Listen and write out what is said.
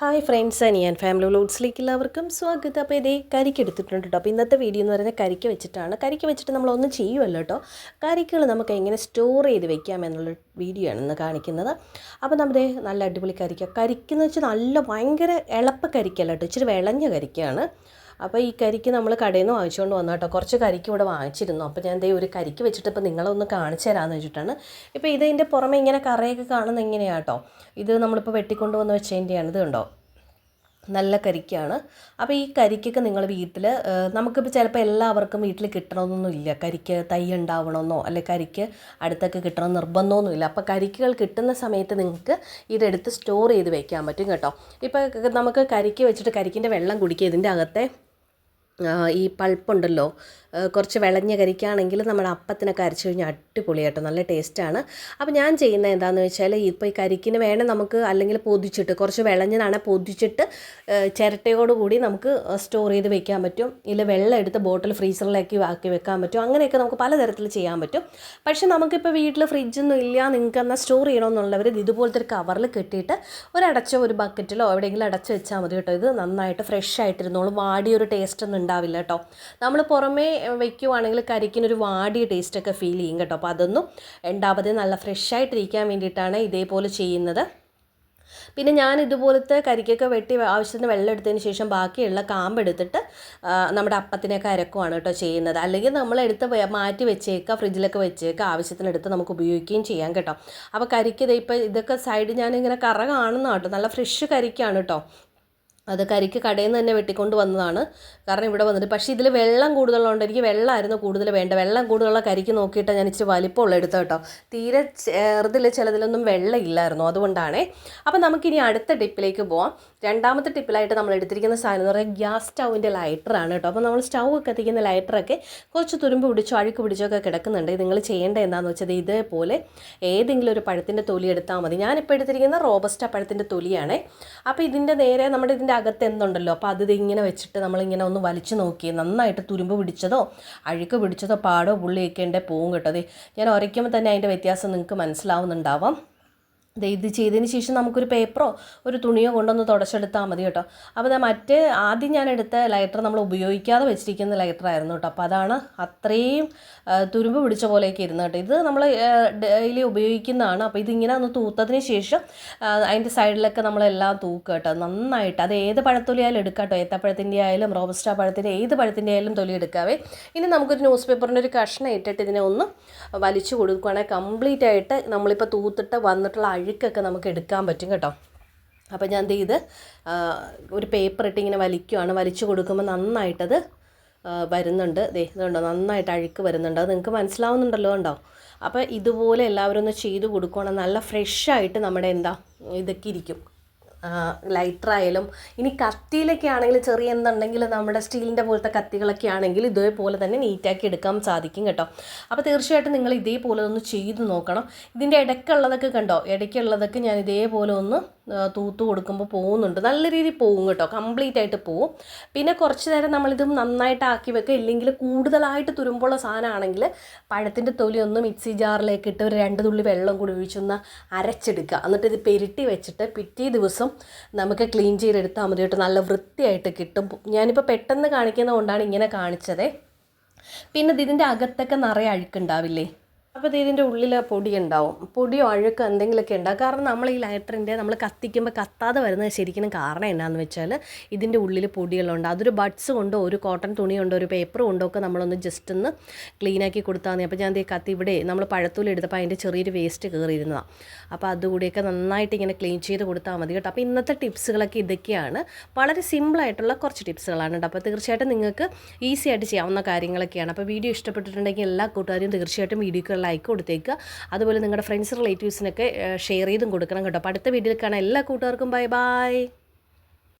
Hi friends ഞാൻ family വ്ലോഗ്സിലേക്ക് എല്ലാവർക്കും സ്വാഗതം. അപ്പോൾ ഇതേ കരിക്ക് എടുത്തിട്ടുണ്ട് കേട്ടോ. അപ്പോൾ ഇന്നത്തെ വീഡിയോ എന്ന് പറയുന്നത് കരിക്ക് വെച്ചിട്ടാണ്. കരിക്ക് വെച്ചിട്ട് നമ്മളൊന്നും ചെയ്യുമല്ലോ കേട്ടോ. കരിക്കുകൾ നമുക്ക് എങ്ങനെ സ്റ്റോർ ചെയ്ത് വെക്കാം എന്നുള്ള വീഡിയോ ആണ് ഇന്ന് കാണിക്കുന്നത്. അപ്പോൾ നമ്മുടെ നല്ല അടിപൊളി കരിക്ക. കരിക്കെന്ന് വെച്ചാൽ നല്ല ഭയങ്കര എളുപ്പ കരിക്കല്ല കേട്ടോ. ഇച്ചിരി വിളഞ്ഞ കരിക്കാണ്. അപ്പോൾ ഈ കരിക്ക് നമ്മൾ കടയിൽ നിന്ന് വാങ്ങിച്ചുകൊണ്ട് വന്നു കേട്ടോ കുറച്ച് കരിക്ക് ഇവിടെ വാങ്ങിച്ചിരുന്നു. അപ്പോൾ ഞാൻ ദേ ഒരു കരിക്ക് വെച്ചിട്ട് ഇപ്പോൾ നിങ്ങളൊന്ന് കാണിച്ചു തരാമെന്ന് വെച്ചിട്ടാണ്. ഇപ്പോൾ ഇതിന്റെ പുറമെ ഇങ്ങനെ കറയൊക്കെ കാണുന്ന എങ്ങനെയാണ് കേട്ടോ ഇത് നമ്മളിപ്പോൾ വെട്ടിക്കൊണ്ട് വന്ന് വെച്ചതിന്റെയാണ് ഇത് കണ്ടോ? നല്ല കരിക്കാണ്. അപ്പോൾ ഈ കരിക്കൊക്കെ നിങ്ങൾ വീട്ടിൽ നമുക്കിപ്പോൾ ചിലപ്പോൾ എല്ലാവർക്കും വീട്ടിൽ കിട്ടണമെന്നൊന്നുമില്ല കരിക്ക് തൈ ഉണ്ടാവണമെന്നോ അല്ലെ കരിക്ക് അടുത്തൊക്കെ കിട്ടണം നിർബന്ധമൊന്നുമില്ല അപ്പോൾ കരിക്കുകൾ കിട്ടുന്ന സമയത്ത് നിങ്ങൾക്ക് ഇതെടുത്ത് സ്റ്റോർ ചെയ്ത് വെക്കാൻ പറ്റും കേട്ടോ. ഇപ്പോൾ നമുക്ക് കരിക്ക് വെച്ചിട്ട് കരിക്കിന്റെ വെള്ളം കുടിക്കുക. ഇതിന്റെ അകത്തെ ഈ പൾപ്പുണ്ടല്ലോ കുറച്ച് വിളഞ്ഞ കരിക്കാണെങ്കിൽ നമ്മുടെ അപ്പത്തിനൊക്കെ അരച്ച് കഴിഞ്ഞാൽ അടിപൊളിയായിട്ട് നല്ല ടേസ്റ്റാണ്. അപ്പോൾ ഞാൻ ചെയ്യുന്നത് എന്താണെന്ന് വെച്ചാൽ ഇപ്പോൾ ഈ കരിക്കിന് വേണം നമുക്ക് അല്ലെങ്കിൽ പൊതിച്ചിട്ട് കുറച്ച് വിളഞ്ഞതാണ് പൊതിച്ചിട്ട് ചിരട്ടയോട് കൂടി നമുക്ക് സ്റ്റോർ ചെയ്ത് വെക്കാൻ പറ്റും. ഇല്ല വെള്ളം എടുത്ത് ബോട്ടിൽ ഫ്രീസറിലേക്ക് ആക്കി വെക്കാൻ പറ്റും. അങ്ങനെയൊക്കെ നമുക്ക് പലതരത്തിൽ ചെയ്യാൻ പറ്റും. പക്ഷേ നമുക്കിപ്പോൾ വീട്ടിൽ ഫ്രിഡ്ജൊന്നും ഇല്ല നിങ്ങൾക്ക് എന്നാൽ സ്റ്റോർ ചെയ്യണമെന്നുള്ളവർ ഇതുപോലത്തെ ഒരു കവറിൽ കെട്ടിയിട്ട് ഒരടച്ച ഒരു ബക്കറ്റിലോ എവിടെയെങ്കിലും അടച്ച് വെച്ചാൽ മതി കേട്ടോ. ഇത് നന്നായിട്ട് ഫ്രഷ് ആയിട്ടിരുന്നോളും. വാടിയൊരു ടേസ്റ്റ് ഒന്നും ഉണ്ടാവില്ല കേട്ടോ. നമ്മൾ പുറമേ വയ്ക്കുവാണെങ്കിൽ കരിക്കിനൊരു വാടിയ ടേസ്റ്റൊക്കെ ഫീൽ ചെയ്യും കേട്ടോ. അപ്പോൾ അതൊന്നും ഉണ്ടാവാതെ നല്ല ഫ്രഷായിട്ടിരിക്കാൻ വേണ്ടിയിട്ടാണ് ഇതേപോലെ ചെയ്യുന്നത്. പിന്നെ ഞാൻ ഇതുപോലത്തെ കരിക്കൊക്കെ വെട്ടി ആവശ്യത്തിന് വെള്ളം എടുത്തതിന് ശേഷം ബാക്കിയുള്ള കാമ്പ് എടുത്തിട്ട് നമ്മുടെ അപ്പത്തിനൊക്കെ അരക്കുവാണ് കേട്ടോ ചെയ്യുന്നത്. അല്ലെങ്കിൽ നമ്മൾ എടുത്ത് മാറ്റി വെച്ചേക്കുക ഫ്രിഡ്ജിലൊക്കെ വെച്ചേക്കുക ആവശ്യത്തിന് എടുത്ത് നമുക്ക് ഉപയോഗിക്കുകയും ചെയ്യാം കേട്ടോ. അപ്പോൾ കരിക്ക് ഇപ്പോൾ ഇതൊക്കെ സൈഡ് ഞാനിങ്ങനെ കറ കാണുന്ന കേട്ടോ. നല്ല ഫ്രഷ് കരിക്കാണ് കേട്ടോ. അത് കരിക്ക് കടയിൽ നിന്ന് തന്നെ വെട്ടിക്കൊണ്ട് വന്നതാണ്. കാരണം ഇവിടെ വന്നിട്ട് പക്ഷേ ഇതിൽ വെള്ളം കൂടുതലുണ്ട് എനിക്ക് വെള്ളമായിരുന്നു കൂടുതൽ വേണ്ട വെള്ളം കൂടുതലുള്ള കരിക്ക് നോക്കിയിട്ട് ഞാൻ ഇച്ചിരി വലിപ്പമുള്ള എടുത്തു കേട്ടോ. തീരെ ചെറുതിൽ ചിലതിലൊന്നും വെള്ളം ഇല്ലായിരുന്നു അതുകൊണ്ടാണേ. അപ്പോൾ നമുക്കിനി അടുത്ത ടിപ്പിലേക്ക് പോവാം. രണ്ടാമത്തെ ടിപ്പിലായിട്ട് നമ്മൾ എടുത്തിരിക്കുന്ന സാധനം എന്ന് പറയുന്നത് ഗ്യാസ് സ്റ്റൗവിന്റെ ലൈറ്ററാണ് കേട്ടോ. അപ്പോൾ നമ്മൾ സ്റ്റൗ കത്തിക്കുന്ന ലൈറ്ററൊക്കെ കുറച്ച് തുരുമ്പ് പിടിച്ചോ അഴുക്ക് പിടിച്ചോ ഒക്കെ കിടക്കുന്നുണ്ട്. നിങ്ങൾ ചെയ്യേണ്ട എന്താണെന്ന് വെച്ചാൽ ഇതേപോലെ ഏതെങ്കിലും ഒരു പഴത്തിന്റെ തൊലി എടുത്താൽ മതി. ഞാനിപ്പോൾ എടുത്തിരിക്കുന്ന റോബസ്റ്റ പഴത്തിന്റെ തൊലിയാണ്. അപ്പോൾ ഇതിന്റെ നേരെ നമ്മുടെ ഇതിന്റെ അകത്ത് എന്തുണ്ടല്ലോ അപ്പോൾ അത് ഇങ്ങനെ വെച്ചിട്ട് നമ്മളിങ്ങനെ ഒന്ന് വലിച്ചു നോക്കി. നന്നായിട്ട് തുരുമ്പ് പിടിച്ചതോ അഴുക്ക് പിടിച്ചതോ പാടോ പുള്ളിയൊക്കെ എന്റെ പോവും കേട്ടോ. ഞാൻ ഉരയ്ക്കുമ്പോൾ തന്നെ അതിന്റെ വ്യത്യാസം നിങ്ങൾക്ക് മനസ്സിലാവുന്നുണ്ടാവാം. ഇത് ചെയ്തതിന് ശേഷം നമുക്കൊരു പേപ്പറോ ഒരു തുണിയോ കൊണ്ടൊന്ന് തുടച്ചെടുത്താൽ മതി കേട്ടോ. അപ്പോൾ മറ്റ് ആദ്യം ഞാൻ എടുത്ത ലൈറ്റർ നമ്മൾ ഉപയോഗിക്കാതെ വെച്ചിരിക്കുന്ന ലൈറ്റർ ആയിരുന്നു കേട്ടോ. അപ്പോൾ അതാണ് അത്രയും തുരുമ്പ് പിടിച്ച പോലെയൊക്കെ ഇരുന്ന് കേട്ടോ. ഇത് നമ്മൾ ഡെയിലി ഉപയോഗിക്കുന്നതാണ്. അപ്പോൾ ഇതിങ്ങനെ ഒന്ന് തൂത്തതിന് ശേഷം അതിന്റെ സൈഡിലൊക്കെ നമ്മളെല്ലാം തൂക്കുക കേട്ടോ. നന്നായിട്ട്. അത് ഏത് പഴത്തൊലിയായാലും എടുക്കാം കേട്ടോ. ഏത്തപ്പഴത്തിന്റെ ആയാലും റോബസ്റ്റ പഴത്തിന്റെ ഏത് പഴത്തിന്റെ ആയാലും തൊലി എടുക്കാവേ. ഇനി നമുക്കൊരു ന്യൂസ് പേപ്പറിന്റെ ഒരു കഷ്ണം ഇട്ടിട്ട് ഇതിനെ ഒന്ന് വലിച്ചു കൊടുക്കുകയാണെങ്കിൽ കംപ്ലീറ്റ് ആയിട്ട് നമ്മളിപ്പോൾ തൂത്തിട്ട് വന്നിട്ടുള്ള അഴുക്കൊക്കെ നമുക്ക് എടുക്കാൻ പറ്റും കേട്ടോ. അപ്പോൾ ഞാൻ എന്ത് ചെയ്ത് ഒരു പേപ്പർ ഇട്ട് ഇങ്ങനെ വലിക്കുവാണ്. വലിച്ചു കൊടുക്കുമ്പോൾ നന്നായിട്ടത് വരുന്നുണ്ട്. ദേ ഇതുണ്ടോ നന്നായിട്ട് അഴുക്ക് വരുന്നുണ്ട്. അത് നിങ്ങൾക്ക് മനസ്സിലാവുന്നുണ്ടല്ലോ ഉണ്ടോ അപ്പോൾ ഇതുപോലെ എല്ലാവരും ഒന്ന് ചെയ്ത് കൊടുക്കുകയാണെങ്കിൽ നല്ല ഫ്രഷായിട്ട് നമ്മുടെ എന്താ ഇതൊക്കെ ഇരിക്കും. ലൈറ്റർ ആയാലും ഇനി കത്തിയിലൊക്കെ ആണെങ്കിൽ ചെറിയ എന്തുണ്ടെങ്കിൽ നമ്മുടെ സ്റ്റീലിന്റെ പോലത്തെ കത്തികളൊക്കെ ആണെങ്കിൽ ഇതേപോലെ തന്നെ നീറ്റാക്കി എടുക്കാൻ സാധിക്കും കേട്ടോ. അപ്പോൾ തീർച്ചയായിട്ടും നിങ്ങൾ ഇതേപോലെ ഒന്ന് ചെയ്ത് നോക്കണം. ഇതിന്റെ ഇടയ്ക്കുള്ളതൊക്കെ കണ്ടോ? ഇടയ്ക്കുള്ളതൊക്കെ ഞാൻ ഇതേപോലെ ഒന്ന് തൂത്ത് കൊടുക്കുമ്പോൾ പോകുന്നുണ്ട്. നല്ല രീതിയിൽ പോകും കേട്ടോ. കംപ്ലീറ്റ് ആയിട്ട് പോവും. പിന്നെ കുറച്ച് നേരം നമ്മളിത് നന്നായിട്ട് ആക്കി വെക്കുക. ഇല്ലെങ്കിൽ കൂടുതലായിട്ട് തുരുമ്പുള്ള സാധനമാണെങ്കിൽ പഴത്തിന്റെ തൊലി ഒന്ന് മിക്സി ജാറിലേക്ക് ഇട്ട് ഒരു രണ്ട് തുള്ളി വെള്ളം കൂടി ഒഴിച്ചൊന്ന് അരച്ചെടുക്കുക. എന്നിട്ട് ഇത് പെരുട്ടി വെച്ചിട്ട് പിറ്റേ ദിവസം നമുക്ക് ക്ലീൻ ചെയ്തെടുത്താൽ മതി കേട്ടോ. നല്ല വൃത്തിയായിട്ട് കിട്ടും. ഞാനിപ്പോൾ പെട്ടെന്ന് കാണിക്കുന്നത് കൊണ്ടാണ് ഇങ്ങനെ കാണിച്ചത്. പിന്നെ ഇതിന്റെ അകത്തൊക്കെ നിറയെ അഴുക്കുണ്ടാവില്ലേ അപ്പോൾ ഇതിന്റെ ഉള്ളിൽ പൊടി ഉണ്ടാവും. പൊടിയോ അഴുക്കോ എന്തെങ്കിലുമൊക്കെ ഉണ്ടാവും. കാരണം നമ്മൾ ഈ ലൈറ്ററിന്റെ നമ്മൾ കത്തിക്കുമ്പോൾ കത്താതെ വരുന്നത് ശരിക്കും കാരണം എന്നാന്ന് വെച്ചാൽ ഇതിന്റെ ഉള്ളിൽ പൊടികളുണ്ട്. അതൊരു ബഡ്സ് കൊണ്ടോ ഒരു കോട്ടൺ തുണി കൊണ്ടോ ഒരു പേപ്പർ കൊണ്ടോ ഒക്കെ നമ്മളൊന്ന് ജസ്റ്റ് ഒന്ന് ക്ലീനാക്കി കൊടുത്താൽ മതി. അപ്പോൾ ഞാൻ ഈ കത്തി ഇവിടെ നമ്മൾ പഴത്തൂൽ എടുത്തപ്പോൾ അതിന്റെ ചെറിയൊരു വേസ്റ്റ് കയറിയിരുന്നതാണ് അപ്പോൾ അതുകൂടിയൊക്കെ നന്നായിട്ട് ഇങ്ങനെ ക്ലീൻ ചെയ്ത് കൊടുത്താൽ മതി കേട്ടോ. അപ്പോൾ ഇന്നത്തെ ടിപ്സുകളൊക്കെ ഇതൊക്കെയാണ്. വളരെ സിമ്പിളായിട്ടുള്ള കുറച്ച് ടിപ്സുകളാണ് കേട്ടോ. അപ്പോൾ തീർച്ചയായിട്ടും നിങ്ങൾക്ക് ഈസി ആയിട്ട് ചെയ്യാവുന്ന കാര്യങ്ങളൊക്കെയാണ്. അപ്പോൾ വീഡിയോ ഇഷ്ടപ്പെട്ടിട്ടുണ്ടെങ്കിൽ എല്ലാ കൂട്ടുകാരും തീർച്ചയായിട്ടും വീഡിയോക്ക് ലൈക്ക് കൊടുത്തേക്കുക. അതുപോലെ നിങ്ങളുടെ ഫ്രണ്ട്സ് റിലേറ്റീവ്സിനൊക്കെ ഷെയർ ചെയ്തും കൊടുക്കണം കേട്ടോ. അപ്പോൾ അടുത്ത വീഡിയോയിൽ കാണാൻ എല്ലാ കൂട്ടുകാർക്കും ബൈ ബൈ